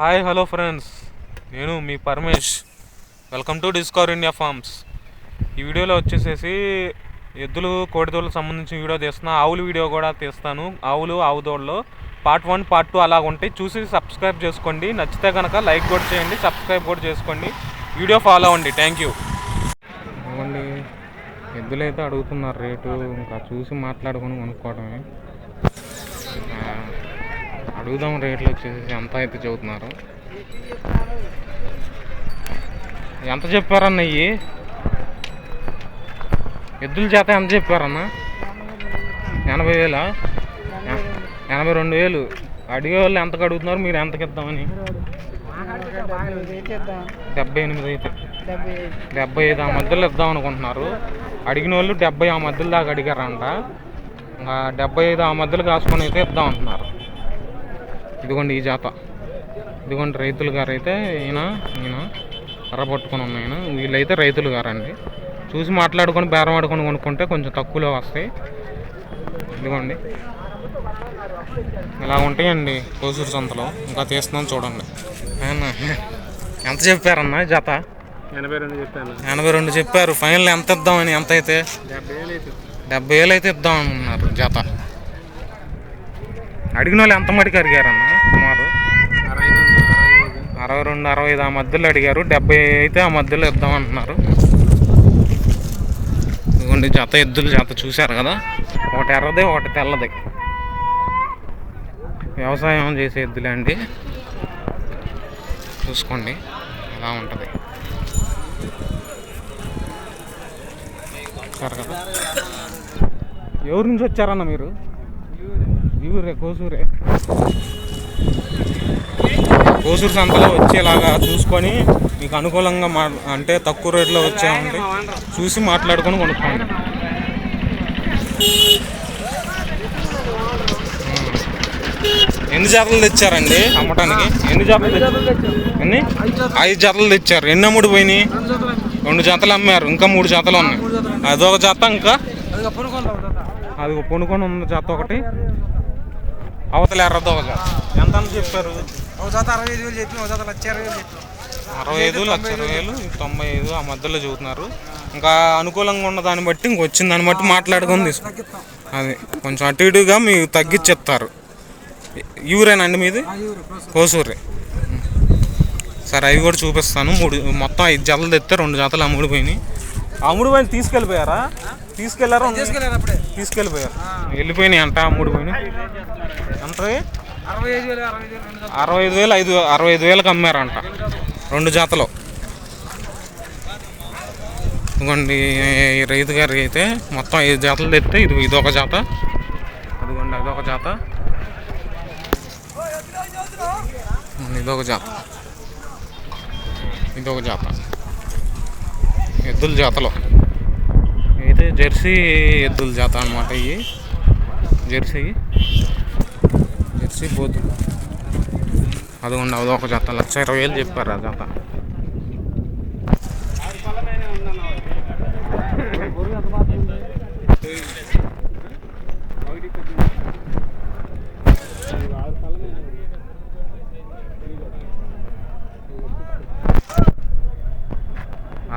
Hi hello friends. నేను మీ Paramesh. Welcome to discover India farms. ఈ వీడియోలో వచ్చేసేసి ఎద్దులు కోడిదోళ్ళకు సంబంధించిన వీడియో తీస్తున్నా ఆవుల వీడియో కూడా తీస్తాను. ఆవులు ఆవుదోళ్ళు పార్ట్ వన్ పార్ట్ టూ అలా ఉంటాయి చూసి సబ్స్క్రైబ్ చేసుకోండి. నచ్చితే కనుక లైక్ కూడా చేయండి సబ్స్క్రైబ్ కూడా చేసుకోండి. వీడియో ఫాలో అవ్వండి. Thank you. ఇవ్వండి ఎద్దులు అయితే అడుగుతున్నారు రేటు ఇంకా చూసి మాట్లాడుకొని కొనుక్కోవడమే. అడుగుదాం రేట్లు వచ్చేసి ఎంత అయితే చెబుతున్నారు. ఎంత చెప్పారన్న ఇవి ఎద్దుల చేత ఎంత చెప్పారన్న? ఎనభై వేలా? ఎనభై రెండు వేలు. అడిగే వాళ్ళు ఎంతకు అడుగుతున్నారు మీరు ఎంతకి ఇద్దామని? డెబ్బై ఎనిమిది అయితే. డెబ్బై ఐదు ఆ మధ్యలో ఇద్దాం అనుకుంటున్నారు. అడిగిన వాళ్ళు డెబ్బై ఆ మధ్యలో దాకా అడిగారంట. డెబ్బై ఐదు ఆ మధ్యలో కాసుకొని అయితే ఇద్దాం అంటున్నారు. ఇదిగోండి ఈ జాత. ఇదిగోండి రైతులు గారు అయితే ఈయన ఈయన కర్ర పట్టుకొని ఉన్న ఆయన వీళ్ళైతే రైతులు గారండి చూసి మాట్లాడుకొని బేరం ఆడుకొని కొనుక్కుంటే కొంచెం తక్కువలో వస్తాయి. ఇదిగోండి. ఇలా ఉంటాయండి కోసూరు సంతలో. ఇంకా తీస్తున్నాం చూడండి? ఎంత చెప్పారన్న ఈ జత? ఎనభై రెండు చెప్పాను. ఎనభై రెండు చెప్పారు. ఫైనల్ ఎంత ఇద్దామని? ఎంత అయితే డెబ్బై వేలు అయితే డెబ్బై వేలు అయితే ఇద్దాం అనుకున్నారు జత. అడిగిన వాళ్ళు ఎంత మటుకు అడిగారన్న? సుమారు? అరవై రెండు అరవై ఐదు రెండు అరవై ఐదు ఆ మధ్యలో అడిగారు. డెబ్బై అయితే ఆ మధ్యలో ఇద్దామంటున్నారు ఇదిగోండి జత ఎద్దులు జత చూశారు కదా? ఒకటి ఎర్రది ఒకటి తెల్లది. వ్యవసాయం చేసే ఎద్దులే అండి. చూసుకోండి ఎలా ఉంటుంది. కదా? ఎవరి నుంచి వచ్చారన్న మీరు? ఊరే కోసూరే కోసూరు సంతలో వచ్చేలాగా చూసుకొని మీకు అనుకూలంగా మా అంటే తక్కువ రేట్లో వచ్చామంటే చూసి మాట్లాడుకొని కొనుక్కోండి. ఎన్ని జతలు తెచ్చారండి అమ్మటానికి? ఎన్ని జతలు తెచ్చారు? ఎన్ని? ఐదు జతలు తెచ్చారు. ఎన్ని అమ్ముడు పోయినాయి? రెండు జతలు అమ్మారు. ఇంకా మూడు జతలు ఉన్నాయి. అదొక జత ఇంకా? అది పొనుకొని ఉన్న జత ఒకటి. అవతల ఎర్రదో ఒక జత. ఎంత అని చెప్పారు? ఒక జాత అరవై ఐదు వేలు చెప్పి ఒక జాత లక్ష ఇరవై వేలు చెప్పి అరవై ఐదు లక్ష ఇరవై వేలు తొంభై ఐదు ఆ మధ్యలో చెబుతున్నారు. ఇంకా అనుకూలంగా ఉన్న దాన్ని బట్టి ఇంక వచ్చిన దాన్ని బట్టి మాట్లాడుకొని తీసుకో అది కొంచెం అటు ఇటుగా మీకు తగ్గించేస్తారు ఊరేనండి మీది? కోసూరే. సరే అవి కూడా చూపిస్తాను. మూడు మొత్తం ఐదు జతలు తెస్తే రెండు జతలు అమ్ముడు పోయినాయి. అమ్ముడు పోయి తీసుకెళ్ళిపోయారా? తీసుకెళ్ళారా? అప్పుడే? తీసుకెళ్ళిపోయారు. వెళ్ళిపోయినాయి అంట అమ్ముడు పోయినాయి. ఎంత? అరవై ఐదు వేలు అరవై ఐదు వేలు రెండు జాతలు. అరవై ఐదు వేలకు అమ్మారంట. రెండు జాతలు. ఇదిగోండి ఈ రైతు గారికి అయితే మొత్తం ఐదు జాతలు తెస్తే ఇది ఇదొక జాత. అదిగోండి అదొక జాత. ఇదొక జాత. ఇదొక జాత. ఎద్దుల జాతలో. అయితే జెర్సీ ఎద్దుల జాత అనమాట ఇవి జెర్సీ జెర్సీ పోతు ఉండవు అదొక జాత. లక్ష ఇరవై వేలు చెప్పారు ఆ జాత.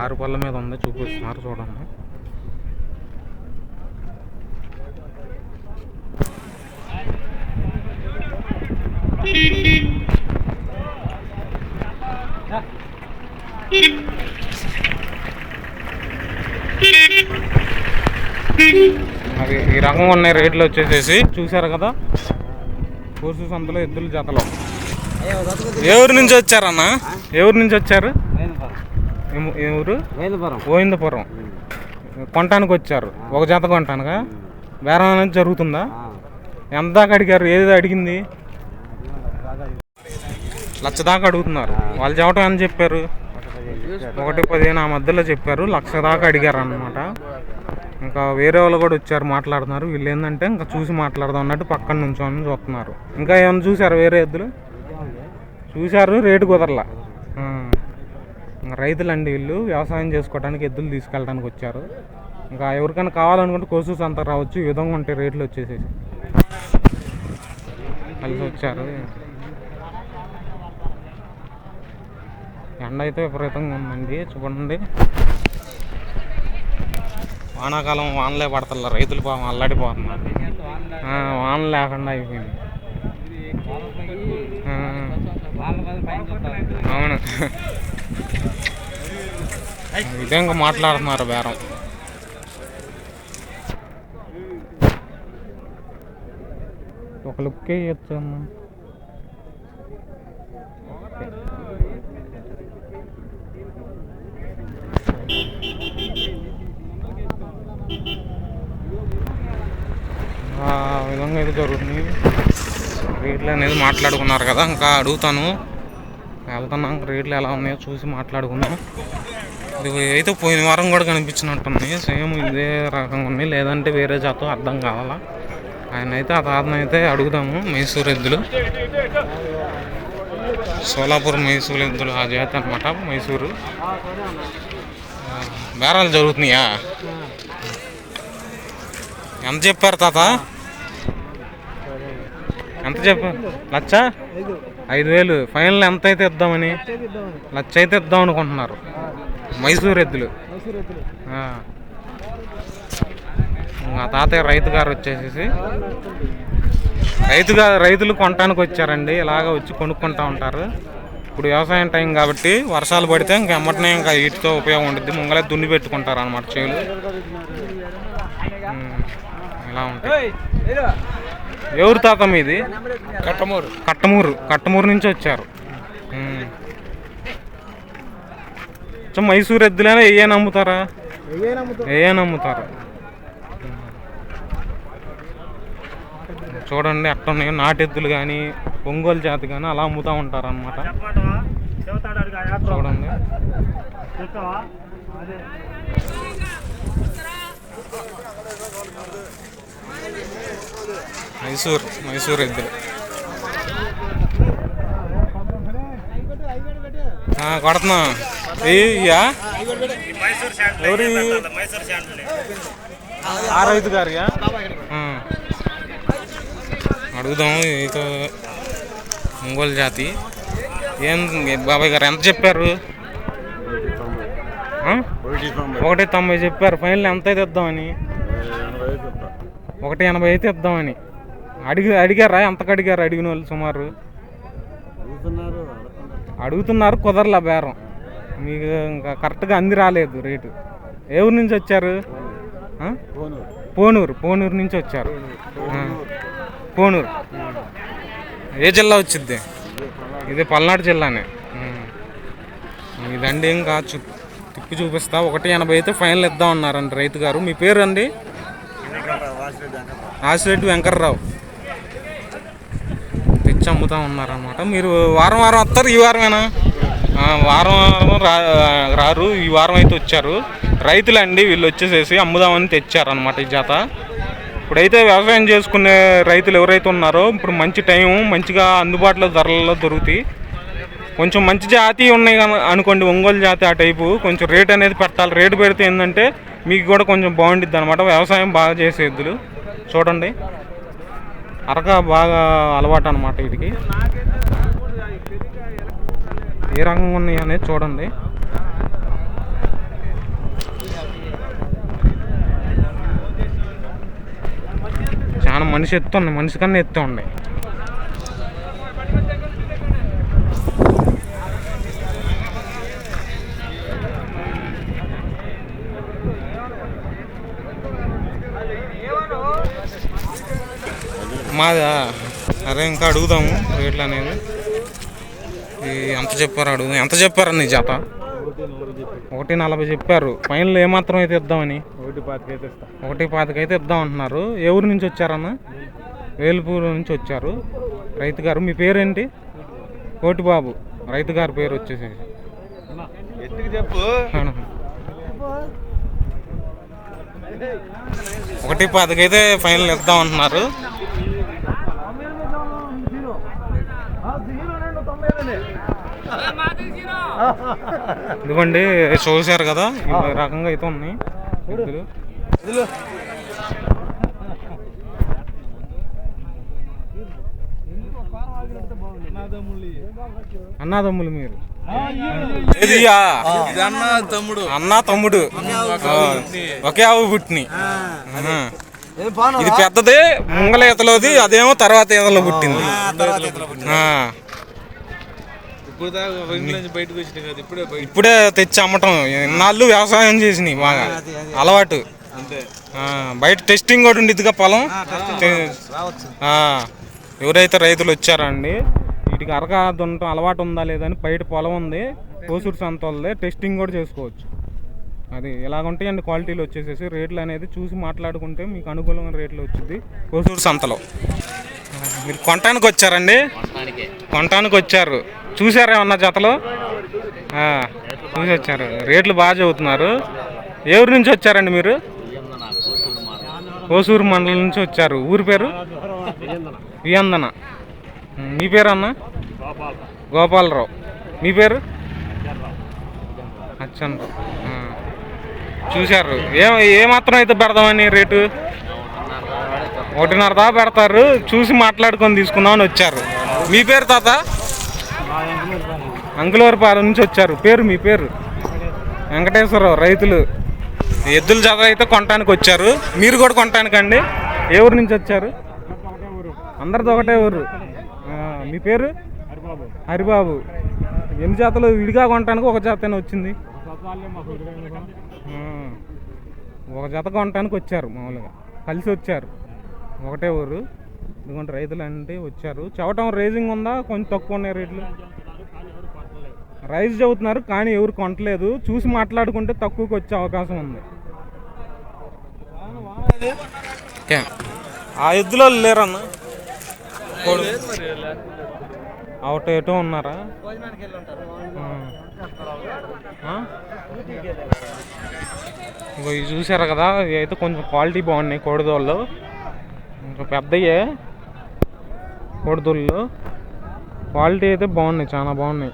ఆరు పళ్ళ మీద ఉంది? చూపిస్తున్నారు చూడండి. అది ఈ రకం ఉన్నాయి రేట్లు వచ్చేసేసి చూసారు కదా? కోసు సంతలో ఎద్దుల జతలో. ఎవరి నుంచి వచ్చారన్న? ఎవరి నుంచి వచ్చారు? ఎవరు గోవిందపురం. కొనటానికి వచ్చారు. ఒక జత కొంటానుగా బేరం అనేది జరుగుతుందా? ఎంత దాకా అడిగారు? ఏది అడిగింది? లచ్చ దాకా అడుగుతున్నారు. వాళ్ళు చెప్పడం అని చెప్పారు. ఒకటి పదిహేను ఆ మధ్యలో చెప్పారు. లక్ష దాకా అడిగారు అన్నమాట ఇంకా వేరే వాళ్ళు కూడా వచ్చారు మాట్లాడుతున్నారు. వీళ్ళు ఏంటంటే ఇంకా చూసి మాట్లాడదాం అన్నట్టు పక్కన నుంచోని చూస్తున్నారు. ఇంకా ఏమైనా చూసారు వేరే ఎద్దులు? చూశారు రేటు కుదరలా. రైతులండి వీళ్ళు. వ్యవసాయం చేసుకోవడానికి ఎద్దులు తీసుకెళ్ళడానికి వచ్చారు. ఇంకా ఎవరికైనా కావాలనుకుంటే కోసూస్ అంతా రావచ్చు. ఈ విధంగా ఉంటాయి రేట్లు వచ్చేసేసి. కలిసి వచ్చారు. ఎండ అయితే విపరీతంగా ఉందండి. చూడండి. వానాకాలం వానలే పడతల్లా రైతులు పాపం అల్లాడిపోతున్నారు. వాన లేకుండా అయిపోయింది. అవును. ఈ విధంగా మాట్లాడుతున్నారు బేరం. ఒక లుక్కే ఇవ్వచ్చు ఆ విధంగా అయితే జరుగుతుంది. రేట్లు అనేది మాట్లాడుకున్నారు కదా ఇంకా అడుగుతాను. వెళ్తున్నాం రేట్లు ఎలా ఉన్నాయో చూసి మాట్లాడుకుందాం. ఇది అయితే పోయిన వారం కూడా కనిపించినట్టుంది సేమ్ ఇదే రకంగా ఉన్నాయి. లేదంటే వేరే జాతో అర్థం కావాలా? ఆయన అయితే ఆ తాతను అయితే అడుగుదాము మైసూర్ ఎద్దులు. సోలాపూర్ మైసూర్ ఎద్దులు ఆ జాతి అనమాట మైసూరు. బేరాలు జరుగుతున్నాయా? ఎంత చెప్పారు తాత? ఎంత చెప్పారు లచ్చ? ఐదు వేలు. ఫైనల్ ఎంత అయితే ఇద్దామని? లచ్చ అయితే ఇద్దాం అనుకుంటున్నారు. మైసూర్ ఎద్దులు. మా తాతయ్య రైతు గారు వచ్చేసేసి రైతుగా రైతులు కొనటానికి వచ్చారండి. ఇలాగ వచ్చి కొనుక్కుంటా ఉంటారు. ఇప్పుడు వ్యవసాయం టైం కాబట్టి వర్షాలు పడితే ఇంకా ఎమ్మటనే ఇంకా వీటితో ఉపయోగం ఉంటుంది ముంగలే దున్ని పెట్టుకుంటారు అనమాట చేలు. ఇలా ఉంటాయి. ఎవరు తాత మీది? కట్టమూరు. కట్టమూరు. కట్టమూరు నుంచి వచ్చారు. మైసూర్ ఎద్దులైనా ఏ నమ్ముతారా? ఏ నమ్ముతారు? చూడండి అట్టున్నాయి నాటెద్దులు కానీ ఒంగోలు జాతి కానీ అలా అమ్ముతూ ఉంటారు అనమాట చూడండి. మైసూర్ మైసూర్ ఆ, కొడుతున్నా. ఇయ్యా ఎవరి ఆ రైతు గారిగా? ఆ. అడుగుదాం ఇక ఒంగోలు జాతి. ఏం బాబాయ్ గారు ఎంత చెప్పారు? ఒకటి తొంభై. చెప్పారు. ఫైనల్ ఎంత అయితే ఇద్దామని? ఒకటి ఎనభై అయితే ఇద్దామని. అడిగి అడిగారా? ఎంతకు అడిగారు అడిగిన వాళ్ళు సుమారు? అడుగుతున్నారు కుదరలా బేరం. మీకు ఇంకా కరెక్ట్గా అంది రాలేదు రేటు. ఏ ఊరు నుంచి వచ్చారు? పోనూరు. పోనూరు. నుంచి వచ్చారు. పోనూరు ఏ జిల్లా వచ్చింది? ఇది పల్నాడు జిల్లానే. ఇదండి ఇంకా చూ తిప్పి చూపిస్తా. ఒకటి ఎనభై అయితే ఫైనల్ ఇద్దాం అన్నారండి రైతు గారు. మీ పేరు అండి? ఆశిరెడ్డి వెంకర్రావు తెచ్చి అమ్ముతా ఉన్నారనమాట మీరు వారం వారం వస్తారు ఈ వారమేనా? వారం వారం రా రారు ఈ వారం అయితే వచ్చారు. రైతులండి వీళ్ళు వచ్చేసేసి అమ్ముదామని తెచ్చారనమాట ఈ జాత. ఇప్పుడైతే వ్యవసాయం చేసుకునే రైతులు ఎవరైతే ఉన్నారో ఇప్పుడు మంచి టైం మంచిగా అందుబాటులో ధరలలో దొరుకుతాయి. కొంచెం మంచి జాతి ఉన్నాయి అనుకోండి ఒంగోలు జాతి ఆ టైపు. కొంచెం రేట్ అనేది పెట్టాలి. రేటు పెడితే ఏంటంటే మీకు కూడా కొంచెం బాగుండిద్ది అనమాట వ్యవసాయం బాగా చేసే ఎద్దులు. చూడండి. అరక బాగా అలవాటు అనమాట వీటికి. ఏ రకంగా ఉన్నాయి అనేది చూడండి. చాలా మనిషి ఎత్తు ఉంది. మనిషి కన్నా ఎత్తు ఉన్నాయి మాదా? అరే ఇంకా అడుగుదాము రేట్లు అనేది. ఎంత చెప్పారు అడుగు ఎంత చెప్పారు నీ జత ఒకటి నలభై చెప్పారు. ఫైనల్ ఏమాత్రం అయితే ఇద్దామని? ఒకటి పాతిక ఒకటి పాతికైతే ఇద్దాం అంటున్నారు. ఏ ఊరు నుంచి వచ్చారన్న? వేలుపూరు నుంచి వచ్చారు. రైతు గారు మీ పేరేంటి? కోటిబాబు. రైతు గారి పేరు వచ్చేసి చెప్పు. ఒకటి పాతికైతే ఫైనల్ ఇద్దాం అంటున్నారు. ఇదిగోండి చూశారు కదా ఈ రకంగా అయితే ఉన్నాయి ఎద్దులు. అన్నదమ్ములు మీరు. అన్న తమ్ముడు. అన్న తమ్ముడు. ఒకే ఆవు పుట్టిని. ఇది పెద్దది ముంగల ఈతలోది అదేమో తర్వాత ఈతలో పుట్టింది. ఆ, ఇప్పుడు తెచ్చి అమ్మటం. ఇన్నాళ్ళు వ్యవసాయం చేసినాయి బాగా. అలవాటు. అంతే. ఆ, బయట టెస్టింగ్ కూడా ఉండిద్దిగా పొలం. ఆ, ఎవరైతే రైతులు వచ్చారండి వీటికి అరక దున్నటం అలవాటు ఉందా లేదని బయట పొలం ఉంది. కోసూరు సంత టెస్టింగ్ కూడా చేసుకోవచ్చు. అది ఇలాగుంటాయండి క్వాలిటీలు వచ్చేసేసి రేట్లు అనేది చూసి మాట్లాడుకుంటే మీకు అనుకూలమైన రేట్లు వచ్చింది కోసూరు సంతలో. మీరు కొనటానికి వచ్చారండి? కొనటానికి. వచ్చారు. చూసారా ఏమన్నా జతలు? ఆ, చూసి వచ్చారు. రేట్లు బాగా చదువుతున్నారు ఊరు నుంచి వచ్చారండి మీరు? కోసూరు మండలం నుంచి వచ్చారు. ఊరి పేరు? వియందన. మీ పేరు అన్న? గోపాలరావు. మీ పేరు? అచ్చనరావు ఆ. చూశారు. ఏ ఏమాత్రం అయితే పెడదామని రేటు? ఒకటిన్నర దాకా పెడతారు. చూసి మాట్లాడుకొని తీసుకుందామని వచ్చారు. మీ పేరు తాత? అంకులవారిపాలెం నుంచి వచ్చారు. పేరు మీ పేరు? వెంకటేశ్వరరావు రైతులు. ఎద్దుల జత అయితే కొనటానికి వచ్చారు. మీరు కూడా కొనటానికండి. ఏ ఊరు నుంచి వచ్చారు? అందరితో ఒకటే ఊరు. మీ పేరు? హరిబాబు. ఎన్ని జాతలు విడిగా కొనటానికి ఒక జాతనే వచ్చింది? ఒక జత కొనటానికి వచ్చారు మామూలుగా. కలిసి వచ్చారు. ఒకటే ఊరు. ఎందుకంటే రైతులు అంటే వచ్చారు. చెవటం రైజింగ్ ఉందా? కొంచెం తక్కువ ఉన్నాయి రేట్లు. రైజ్ చదువుతున్నారు కానీ ఎవరు కొనట్లేదు. చూసి మాట్లాడుకుంటే తక్కువకి వచ్చే అవకాశం ఉంది. ఓకే. ఆ ఎద్దులో లేరన్న? అవుట ఎటో ఉన్నారా? ఇంకో ఇవి చూసారు కదా ఇవి అయితే కొంచెం క్వాలిటీ బాగున్నాయి కోడిదోళ్ళు. ఇంకా పెద్దయే కోడిదోళ్ళు. క్వాలిటీ అయితే బాగున్నాయి చాలా బాగున్నాయి.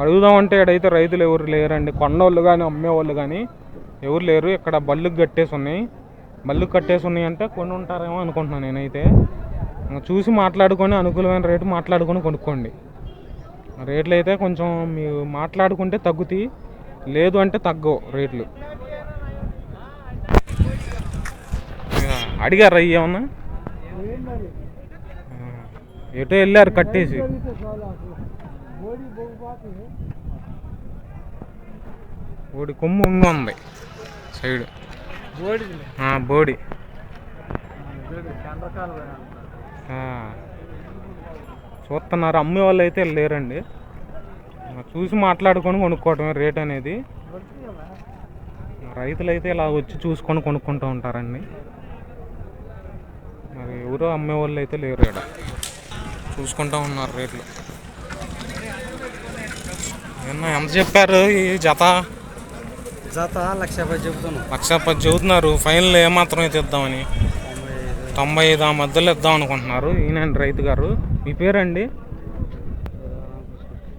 అడుగుదామంటే ఇక్కడైతే రైతులు ఎవరు లేరండి. కొండోళ్ళు కానీ అమ్మేవాళ్ళు కానీ ఎవరు లేరు. ఇక్కడ బల్లుకి కట్టేసి ఉన్నాయి. బల్లుకి కట్టేసి ఉన్నాయి అంటే కొన్ని ఉంటారేమో అనుకుంటున్నాను నేనైతే. చూసి మాట్లాడుకొని అనుకూలమైన రేటు మాట్లాడుకొని కొనుక్కోండి. రేట్లు అయితే కొంచెం మీరు మాట్లాడుకుంటే తగ్గుతాయి. లేదు అంటే తగ్గవు రేట్లు ఇక అడిగారా ఏమన్నా? ఎటో వెళ్ళారు కట్టేసి. బోడి కొమ్ము ఉంది సైడ్. బోడి. చూస్తున్నారు. అమ్మే వాళ్ళు అయితే లేరండి. చూసి మాట్లాడుకొని కొనుక్కోవటమే రేట్ అనేది. రైతులు అయితే ఇలా వచ్చి చూసుకొని కొనుక్కుంటూ ఉంటారండి. మరి ఎవరు అమ్మే వాళ్ళు అయితే లేరు ఇక్కడ చూసుకుంటూ ఉన్నారు రేట్లు. ఏమన్నా ఎంత చెప్పారు ఈ జత? జత లక్ష యాభై చెబుతాను లక్ష పది చదువుతున్నారు ఫైనల్ ఏమాత్రం అయితే ఇద్దామని? తొంభై ఐదు ఆ మధ్యలో ఇద్దాం అనుకుంటున్నారు. ఈయనండి రైతు గారు. మీ పేరండి?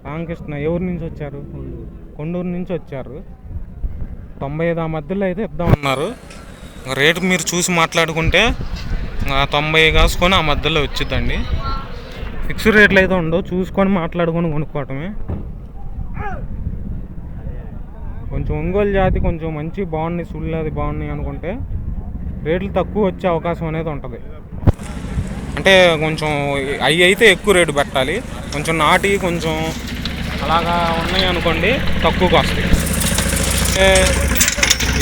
రామకృష్ణ. ఎవరి నుంచి వచ్చారు? కొండూరు నుంచి వచ్చారు. తొంభై ఐదు ఆ మధ్యలో అయితే ఇద్దామన్నారు. రేటు మీరు చూసి మాట్లాడుకుంటే తొంభై కాసుకొని ఆ మధ్యలో వచ్చిద్దండి. ఫిక్స్డ్ రేట్లు అయితే ఉండవు. చూసుకొని మాట్లాడుకొని కొనుక్కోవటమే. కొంచెం ఒంగోలు జాతి కొంచెం మంచి బాగున్నాయి సుళ్ళు అది బాగున్నాయి అనుకుంటే రేట్లు తక్కువ వచ్చే అవకాశం అనేది ఉంటుంది. అంటే కొంచెం అవి అయితే ఎక్కువ రేటు పెట్టాలి. కొంచెం నాటి కొంచెం అలాగా ఉన్నాయి అనుకోండి తక్కువకి వస్తాయి అంటే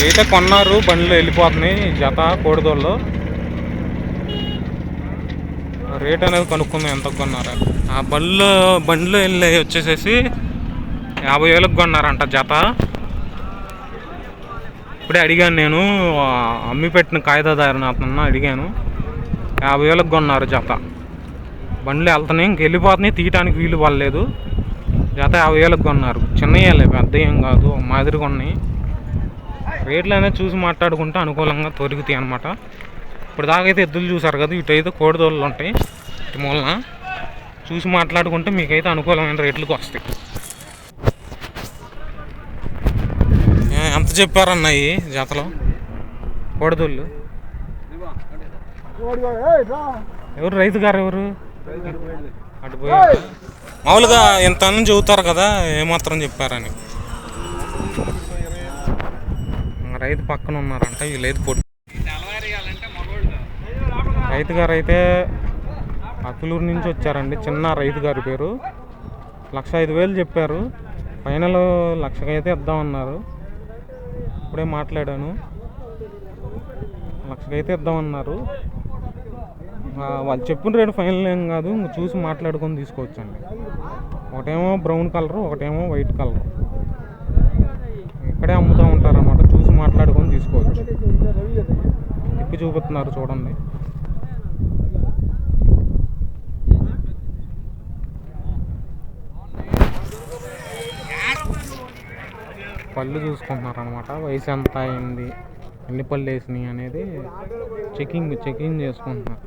అయితే కొన్నారు బండ్లు వెళ్ళిపోతున్నాయి జత కోడిదోళ్ళు. రేట్ అనేది కనుక్కుందాం ఎంత కొన్నారా ఆ బండ్లు బండ్లు వెళ్ళి వచ్చేసేసి యాభై వేలకు కొన్నారంట జత. ఇప్పుడే అడిగాను నేను అమ్మి పెట్టిన కాగితాదారుని అతను అడిగాను. యాభై వేలకు కొన్నారు జత. బండ్లు వెళ్తున్నాయి ఇంక వెళ్ళిపోతున్నాయి తీయటానికి వీలు పడలేదు. జత యాభై వేలకు కొన్నారు. చిన్నయ్యలే పెద్ద ఏం కాదు మాదిరిగా ఉన్నాయి. రేట్లు అనేది చూసి మాట్లాడుకుంటే అనుకూలంగా దొరుకుతాయి అనమాట ఇప్పుడు దాకైతే ఎద్దులు చూసారు కదా ఇటైతే కోడిదోళ్ళు ఉంటాయి. ఇటు మూలన చూసి మాట్లాడుకుంటే మీకైతే అనుకూలమైన రేట్లకు వస్తాయి. ఎంత చెప్పారన్న ఈ జతలో? కోడిదోళ్ళు. ఎవరు రైతు గారు ఎవరు? అటు పోయి మామూలుగా ఎంత అని చెబుతారు కదా ఏమాత్రం చెప్పారని. రైతు పక్కన ఉన్నారంట వీళ్ళైతే పొట్టు రైతు గారు అయితే అతులూరు నుంచి వచ్చారండి. చిన్న రైతు గారి పేరు. లక్ష ఐదు వేలు చెప్పారు. ఫైనల్ లక్షకైతే ఇద్దామన్నారు. ఇప్పుడే మాట్లాడాను. లక్షకైతే ఇద్దామన్నారు. వాళ్ళు చెప్పిన రేటు ఫైనల్ ఏం కాదు. చూసి మాట్లాడుకొని తీసుకోవచ్చండి. ఒకటేమో బ్రౌన్ కలర్ ఒకటేమో వైట్ కలర్. ఇక్కడే అమ్ముతూ ఉంటారు అన్నమాట చూసి మాట్లాడుకొని తీసుకోవచ్చు. తిప్పి చూపుతున్నారు చూడండి. పళ్ళు చూసుకుంటున్నారు అనమాట వయసు ఎంత అయింది ఎన్ని పళ్ళు వేసినాయి అనేది చెకింగ్ చెకింగ్ చేసుకుంటున్నారు.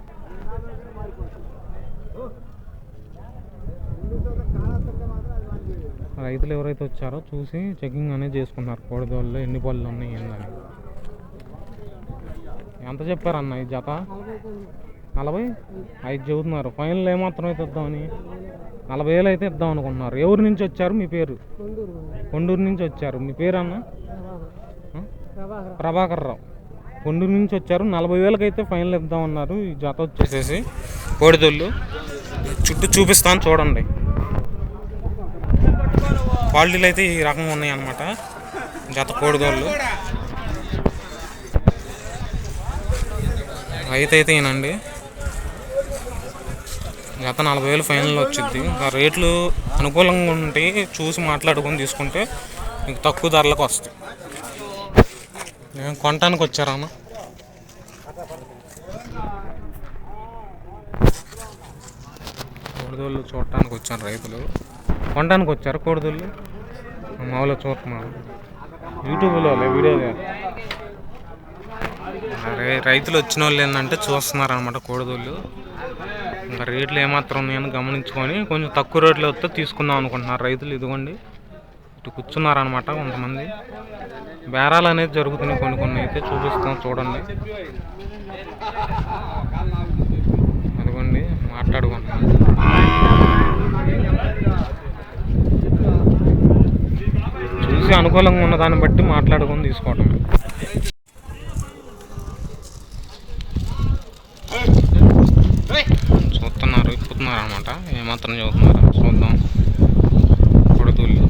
రైతులు ఎవరైతే వచ్చారో చూసి చెకింగ్ అనేది చేసుకుంటున్నారు. కోడిదోళ్ళు ఎన్ని పళ్ళు ఉన్నాయి ఏందని. ఎంత చెప్పారన్న ఈ జత? నలభై? ఐదు చెబుతున్నారు. ఫైనల్ ఏమాత్రం అయితే ఇద్దామని నలభై వేలు అయితే ఇద్దాం అనుకుంటున్నారు. ఎవరి నుంచి వచ్చారు మీ పేరు? కొండూరు నుంచి వచ్చారు. మీ పేరు అన్న? ప్రభాకర్. రావు. కొండూరు నుంచి వచ్చారు. నలభై వేలకి అయితే ఫైనల్ ఇద్దామన్నారు ఈ జత వచ్చేసేసి కోడిదొల్లు. చుట్టూ చూపిస్తాను చూడండి. క్వాలిటీలు అయితే ఈ రకంగా ఉన్నాయి అన్నమాట జత కోడిదోళ్ళు రైతు అయితే ఈయనండి. గత నలభై వేలు ఫైనల్ వచ్చింది ఆ రేట్లు అనుకూలంగా ఉంటే చూసి మాట్లాడుకొని తీసుకుంటే మీకు తక్కువ ధరలకు వస్తాయి. నేను కొనటానికి వచ్చారా అన్న? కోడిదోళ్ళు చూడటానికి వచ్చారు రైతులు. కొనడానికి వచ్చారు కోడిదోళ్ళు? మామూలు. చూస్తున్నాను యూట్యూబ్లో వీడియో అరే రైతులు వచ్చిన వాళ్ళు ఏంటంటే చూస్తున్నారు అనమాట కోడిదోళ్ళు. ఇంకా రేట్లు ఏమాత్రం ఉన్నాయని గమనించుకొని కొంచెం తక్కువ రేట్లు వస్తే తీసుకుందాం అనుకుంటున్నారు రైతులు. ఇదిగోండి ఇటు కూర్చున్నారనమాట కొంతమంది. బేరాలు అనేది జరుగుతున్నాయి కొన్ని కొన్ని అయితే చూపిస్తాం చూడండి. అదిగోండి మాట్లాడుకుంటున్నాం. చూసి అనుకూలంగా ఉన్న దాన్ని బట్టి మాట్లాడుకొని తీసుకోవటం చూస్తున్నారు ఇప్పుతున్నారు అనమాట ఏమాత్రం చూస్తున్నారు చూద్దాం. కొడుతుళ్ళు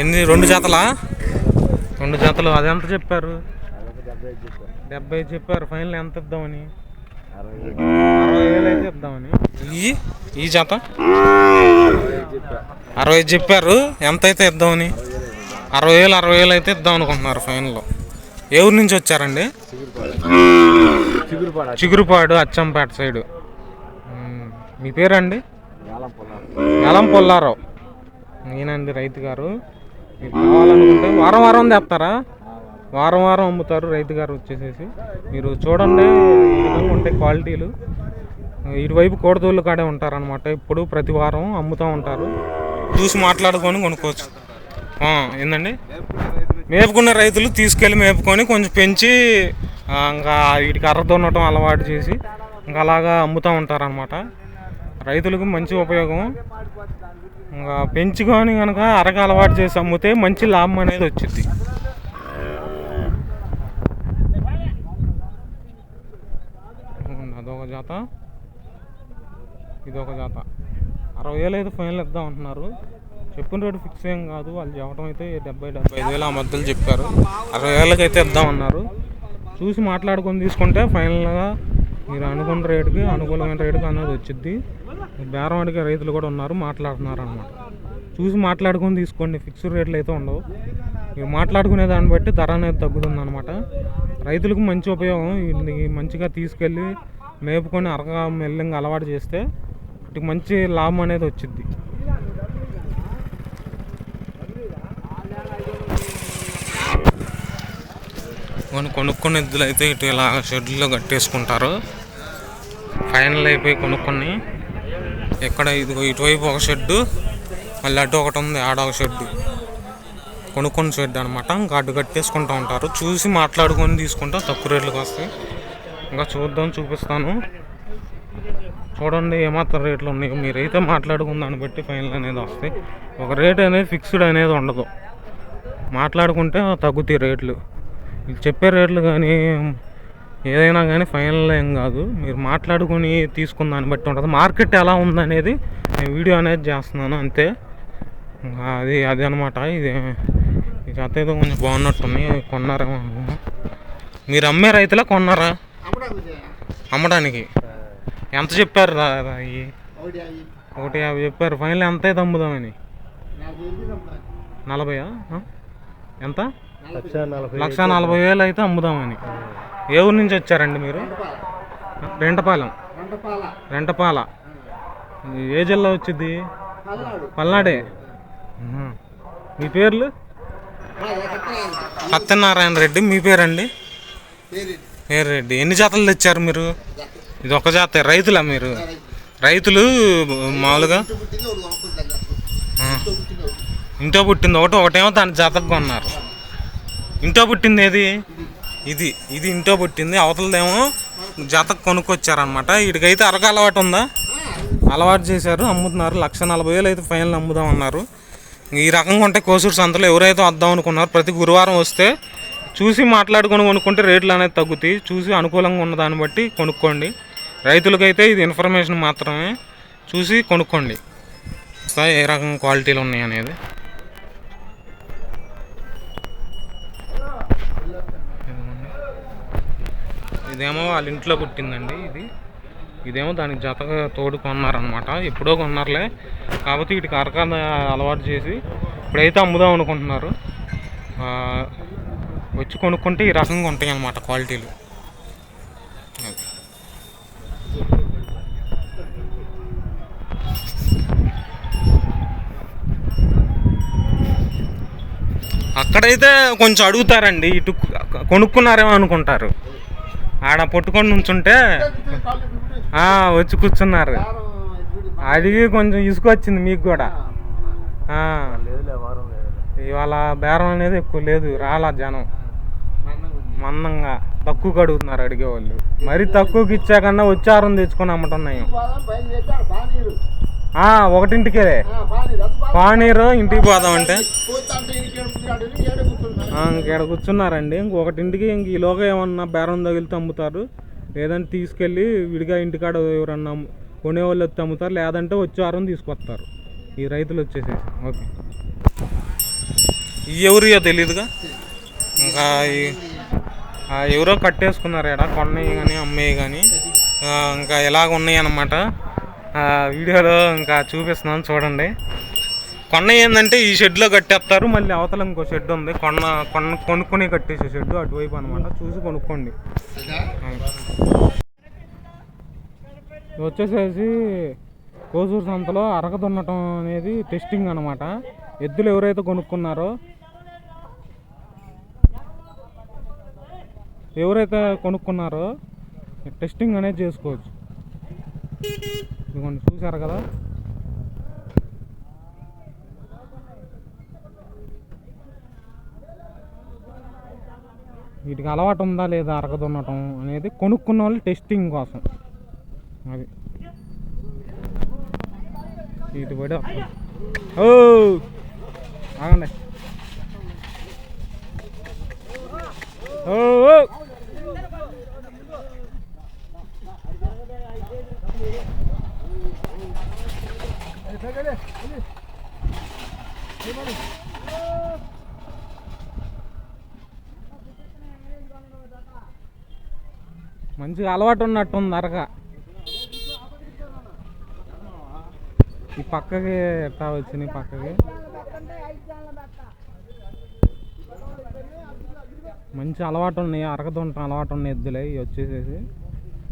ఎన్ని రెండు జతలా? రెండు జాతలు. అది ఎంత చెప్పారు? డెబ్బై చెప్పారు ఫైనల్ ఎంత ఇద్దామని? అరవై వేలు అయితే ఇద్దామని. ఈ ఈ జత? అరవై చెప్పారు ఎంత అయితే ఇద్దామని? అరవై వేలు అరవై వేలు అయితే ఇద్దాం అనుకుంటున్నారు ఫైనల్లో ఏ ఊరు నుంచి వచ్చారండి? చిగురుపాడు అచ్చంపేట సైడు. మీ పేరండి? ఎలం పొల్లారావు. నేనండి రైతు గారు. మీకు కావాలనుకుంటే వారం వారం తెస్తారా? వారం వారం అమ్ముతారు రైతు గారు వచ్చేసేసి. మీరు చూడండి ఉంటాయి క్వాలిటీలు. ఇటువైపు కోడదోళ్ళు కాడే ఉంటారనమాట ఇప్పుడు ప్రతి వారం అమ్ముతూ ఉంటారు. చూసి మాట్లాడుకొని కొనుక్కోవచ్చు. ఏందండి? మేపుకున్న రైతులు తీసుకెళ్ళి మేపుకొని కొంచెం పెంచి ఇంకా వీటికి అర్ర దున్నటం అలవాటు చేసి ఇంకా అలాగా అమ్ముతూ ఉంటారనమాట రైతులకు మంచి ఉపయోగం. ఇంకా పెంచుకొని కనుక అరగ అలవాటు చేసి అమ్మితే మంచి లాభం అనేది వచ్చింది ఒక జాత. ఇదొక జాత. అరవై వేలు అయితే ఫైనల్ ఇద్దాం అంటున్నారు. చెప్పిన రేటు ఫిక్స్ ఏం కాదు. వాళ్ళు చెప్పడం అయితే డెబ్బై డెబ్బై ఐదు వేలు ఆ మధ్యలో చెప్పారు. అరవై వేలకి అయితే ఇద్దాం అన్నారు. చూసి మాట్లాడుకొని తీసుకుంటే ఫైనల్గా మీరు అనుకున్న రేటుకి అనుకూలమైన రేటుకి అనేది వచ్చింది బేరం అడిగే రైతులు కూడా ఉన్నారు మాట్లాడుతున్నారు అనమాట చూసి మాట్లాడుకొని తీసుకోండి. ఫిక్స్డ్ రేట్లు అయితే ఉండవు. మీరు మాట్లాడుకునే దాన్ని బట్టి ధర అనేది తగ్గుతుంది అనమాట రైతులకు మంచి ఉపయోగం. ఇది మంచిగా తీసుకెళ్ళి మేపుకొని అరగా మెల్లంగా అలవాటు చేస్తే వీటికి మంచి లాభం అనేది వచ్చింది మనం కొనుక్కున్న ఎద్దులు అయితే ఇటు ఇలా షెడ్లో కట్టేసుకుంటారు. ఫైనల్ అయిపోయి కొనుక్కొని ఇక్కడ ఇదిగో ఇటువైపు ఒక షెడ్డు మళ్ళీ అటు ఒకటి ఉంది ఆడ ఒక షెడ్డు. కొనుక్కొని షెడ్ అనమాట ఇంకా అడ్డు కట్టేసుకుంటూ ఉంటారు. చూసి మాట్లాడుకొని తీసుకుంటా తక్కువ రేట్లకు వస్తాయి. ఇంకా చూద్దాం చూపిస్తాను. చూడండి ఏమాత్రం రేట్లు ఉన్నాయో. మీరైతే మాట్లాడుకున్న దాన్ని బట్టి ఫైనల్ అనేది వస్తాయి. ఒక రేట్ అనేది ఫిక్స్డ్ అనేది ఉండదు. మాట్లాడుకుంటే తగ్గుతాయి రేట్లు. చెప్పే రేట్లు కానీ ఏదైనా కానీ ఫైనల్ ఏం కాదు. మీరు మాట్లాడుకొని తీసుకున్న దాన్ని బట్టి ఉంటుంది. మార్కెట్ ఎలా ఉందనేది నేను వీడియో అనేది చేస్తున్నాను అంతే. ఇంకా అది అది అనమాట ఇది ఈ జత ఏదో కొంచెం బాగున్నట్టుంది. కొన్నారేమో మీరు అమ్మే రైతులా కొన్నారా? అమ్మడానికి ఎంత చెప్పారు ఒకటి యాభై. చెప్పారు. ఫైనల్ ఎంత అయితే అమ్ముదామని? నలభైయా ఆ? ఎంత? లక్ష నలభై వేలు అయితే అమ్ముదామని. ఏ ఊరు నుంచి వచ్చారండి మీరు? రెంటపాలెం రెంటపాల ఏ జిల్లా వచ్చింది పల్నాడే. మీ పేర్లు? సత్యనారాయణ. రెడ్డి. మీ పేరండి? పేరు రెడ్డి ఎన్ని జాతలు తెచ్చారు మీరు? ఇది ఒక జాత రైతులా మీరు? రైతులు మామూలుగా? ఇంట్లో పుట్టింది ఒకటి ఒకటేమో దాని జాతకు కొన్నారు. ఇంట్లో పుట్టింది ఏది? ఇది ఇది ఇంట్లో పుట్టింది అవతలదేమో జాతకు కొనుక్కొచ్చారనమాట వీడికైతే అరక అలవాటు ఉందా? అలవాటు చేశారు అమ్ముతున్నారు. లక్ష నలభై వేలు అయితే ఫైనల్ అమ్ముదామన్నారు. ఈ రకంగా ఉంటే కోసూరు సంతలో ఎవరైతే వద్దాం అనుకున్నారు ప్రతి గురువారం వస్తే చూసి మాట్లాడుకొని కొనుక్కుంటే రేట్లు అనేది తగ్గుతాయి. చూసి అనుకూలంగా ఉన్న దాన్ని బట్టి కొనుక్కోండి. రైతులకైతే ఇది ఇన్ఫర్మేషన్ మాత్రమే. చూసి కొనుక్కోండి. ఏ రకం క్వాలిటీలు ఉన్నాయి అనేది. ఇదేమో వాళ్ళ ఇంట్లో పుట్టిందండి ఇది. ఇదేమో దానికి జతగా తోడు కొన్నారనమాట ఎప్పుడో కొన్నారులే. కాకపోతే వీటికి అరక అలవాటు చేసి ఇప్పుడైతే అమ్ముదాం అనుకుంటున్నారు. వచ్చి కొనుక్కుంటే ఈ రకంగా ఉంటాయి అన్నమాట క్వాలిటీలు. అక్కడైతే కొంచెం అడుగుతారండి ఇటు కొనుక్కున్నారేమో అనుకుంటారు. ఆడ పట్టుకొని నుంచుంటే వచ్చి కూర్చున్నారు. అడిగి కొంచెం ఇసుక వచ్చింది మీకు కూడా. ఇవాళ బేరం అనేది ఎక్కువ లేదు రాలా జనం. మందంగా తక్కువకి అడుగుతున్నారు అడిగేవాళ్ళు. మరి తక్కువకి ఇచ్చాకన్నా వచ్చారం తెచ్చుకొని అమ్మటున్నాయి ఒకటింటికే పానీరు ఇంటికి పోదామంటే. ఆ, ఇంకేడ కూర్చున్నారండి. ఇంకొకటింటికి ఇంక ఈలోగా ఏమన్నా బేరం తగిలితే అమ్ముతారు. లేదంటే తీసుకెళ్ళి విడిగా ఇంటికాడ ఎవరన్నా కొనేవాళ్ళు వచ్చి అమ్ముతారు. లేదంటే వచ్చే వారం తీసుకొస్తారు. ఈ రైతులు వచ్చేసేసి. ఓకే. ఎవరియో తెలియదుగా ఇంకా ఈ- ఎవరో కట్టేసుకున్నారు ఎడ కొన్నవి కానీ అమ్మేవి కానీ ఇంకా ఎలాగ ఉన్నాయి అన్నమాట. వీడియోలో ఇంకా చూపిస్తున్నాను చూడండి. కొన్న ఏంటంటే ఈ షెడ్లో కట్టేస్తారు మళ్ళీ అవతల ఇంకో షెడ్ ఉంది. కొన్న కొన్న కొనుక్కొని కట్టేసే షెడ్ అటువైపు అనమాట చూసి కొనుక్కోండి. వచ్చేసేసి కోసూరు సంతలో అరక దున్నటం అనేది టెస్టింగ్ అనమాట ఎద్దులు ఎవరైతే కొనుక్కున్నారో ఎవరైతే కొనుక్కున్నారో టెస్టింగ్ అనేది చేసుకోవచ్చు. ఇదిగోండి చూసారు కదా? వీటికి అలవాటు ఉందా లేదా అరగదున్నటం అనేది కొనుక్కున్న వాళ్ళు టెస్టింగ్ కోసం. అది. వీటి పడి ఓ! ఆగండి ఓ ఓ. మంచిగా అలవాటు ఉన్నట్టుంది అరక. ఈ పక్కకి ఎట్టా వచ్చినాయి పక్కకి? మంచి అలవాటు ఉన్నాయి అరకతుంటాం అలవాటు ఉన్నాయి ఎద్దులే ఇవి వచ్చేసేసి.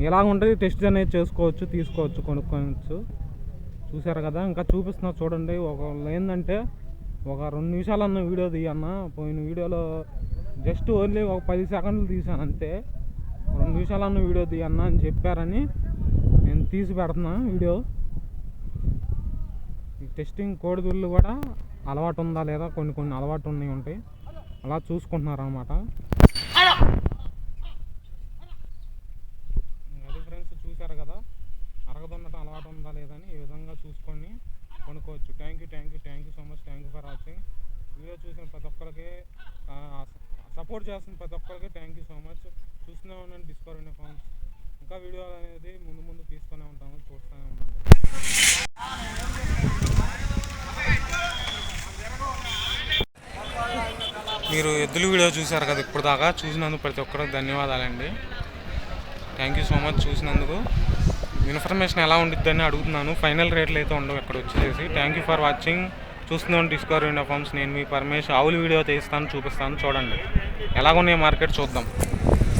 ఇలాగుంటుంది టెస్ట్ అనేది చేసుకోవచ్చు తీసుకోవచ్చు కొనుక్కోవచ్చు. చూసారు కదా ఇంకా చూపిస్తున్నా చూడండి. ఒక ఏంటంటే ఒక రెండు నిమిషాలన్న వీడియో తీయన్న పోయిన వీడియోలో జస్ట్ ఓన్లీ ఒక పది సెకండ్లు తీసాను అంతే. రెండు నిమిషాలన్న వీడియో తీయన్నా అని చెప్పారని నేను తీసి పెడుతున్నా వీడియో. ఈ టెస్టింగ్ కోడిదుళ్ళు కూడా అలవాటు ఉందా లేదా కొన్ని కొన్ని అలవాటు ఉన్నాయి ఉంటాయి. అలా చూసుకుంటున్నారు అనమాట అది ఫ్రెండ్స్ చూశారు కదా? అరగదుండటం అలవాటు ఉందా లేదని ఈ విధంగా చూసుకొని కొనుక్కోవచ్చు. Thank you thank you thank you so much thank you for watching video చూసిన ప్రతి ఒక్కరికి సపోర్ట్ చేస్తున్న ప్రతి ఒక్కరికి థ్యాంక్ యూ సో మచ్ చూస్తూనే ఉన్నాను డిస్కవర్ ఫార్మ్స్ ఇంకా వీడియోలు అనేది ముందు ముందు తీసుకునే ఉంటాము చూస్తూనే ఉన్నాను మీరు ఎద్దుల వీడియో చూశారు కదా ఇప్పుడు దాకా చూసినందుకు ప్రతి ఒక్కరికి ధన్యవాదాలండి. థ్యాంక్ యూ సో మచ్ చూసినందుకు. ఇన్ఫర్మేషన్ ఎలా ఉండిద్దని అడుగుతున్నాను. ఫైనల్ రేట్లు అయితే ఉండవు ఇక్కడ వచ్చేసి. థ్యాంక్ యూ ఫర్ వాచింగ్ చూస్తున్నాను డిస్కవర్ ఇండియా ఫార్మ్స్ నేను మీ పరమేష్ ఆవుల వీడియో తీస్తాను చూపిస్తాను. చూడండి. ఎలాగున్నాయి మార్కెట్ చూద్దాం.